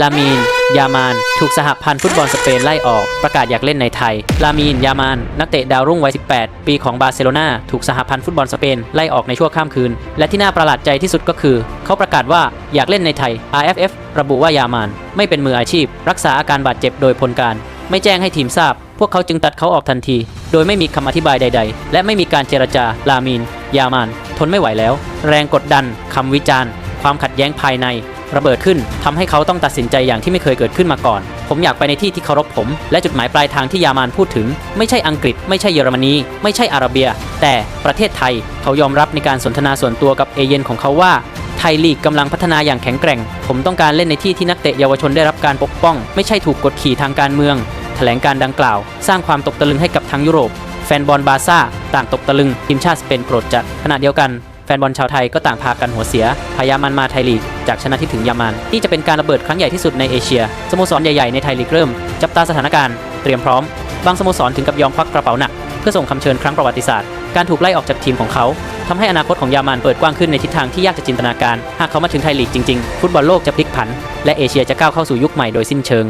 ลามีน ยามาน ถูกสหพันธ์ฟุตบอลสเปนไล่ออก ประกาศอยากเล่นในไทย ลามีน ยามาน นักเตะดาวรุ่งวัย 18 ปีของบาร์เซโลนาถูกสหพันธ์ฟุตบอลสเปนไล่ออกในชั่วข้ามคืน และที่น่าประหลาดใจที่สุดก็คือ เขาประกาศว่าอยากเล่นในไทย RFF ระบุว่ายามาน ไม่เป็นมืออาชีพ รักษาอาการบาดเจ็บโดยพลการ ไม่แจ้งให้ทีมทราบ พวกเขาจึงตัดเขาออกทันที โดยไม่มีคำอธิบายใด ๆ และไม่มีการเจรจา ลามีน ยามาน ทนไม่ไหวแล้ว แรงกดดันคำวิจารณ์ ความขัดแย้งภายในระเบิดขึ้นทำให้เขาต้องตัดสินใจอย่างที่ไม่เคยเกิดขึ้นมาก่อน ผมอยากไปในที่ที่เคารพผม และจุดหมายปลายทางที่ยามานพูดถึง ไม่ใช่อังกฤษ ไม่ใช่เยอรมนี ไม่ใช่อาระเบีย แต่ประเทศไทย เขายอมรับในการสนทนาส่วนตัวกับเอเย่นของเขาว่าไทยลีกกำลังพัฒนาอย่างแข็งแกร่ง ผมต้องการเล่นในที่ที่นักเตะเยาวชนได้รับการปกป้อง ไม่ใช่ถูกกดขี่ทางการเมือง แถลงการดังกล่าว สร้างความตกตะลึงให้กับทั้งยุโรป แฟนบอลบาร์ซ่าต่างตกตะลึงทีมชาติสเปนโกรธจัดขณะเดียวกัน แฟนบอลชาวไทยก็ต่างพากันหัวเสียพยามันมาไทยลีก จากชนะที่ถึงยามัน นี่จะเป็นการระเบิดครั้งใหญ่ที่สุดในเอเชีย สโมสรใหญ่ ๆ ในไทยลีกเริ่ม จับตาสถานการณ์ เตรียมพร้อม บางสโมสรถึงกับยอมควักกระเป๋าหนัก เพื่อส่งคำเชิญครั้งประวัติศาสตร์ การถูกไล่ออกจากทีมของเขาทำให้อนาคตของยามันเปิดกว้างขึ้นในทิศทางที่ยากจะจินตนาการ หากเขามาถึงไทยลีกจริง ๆ ฟุตบอลโลกจะพลิกผัน และเอเชียจะก้าวเข้าสู่ยุคใหม่โดยสิ้นเชิง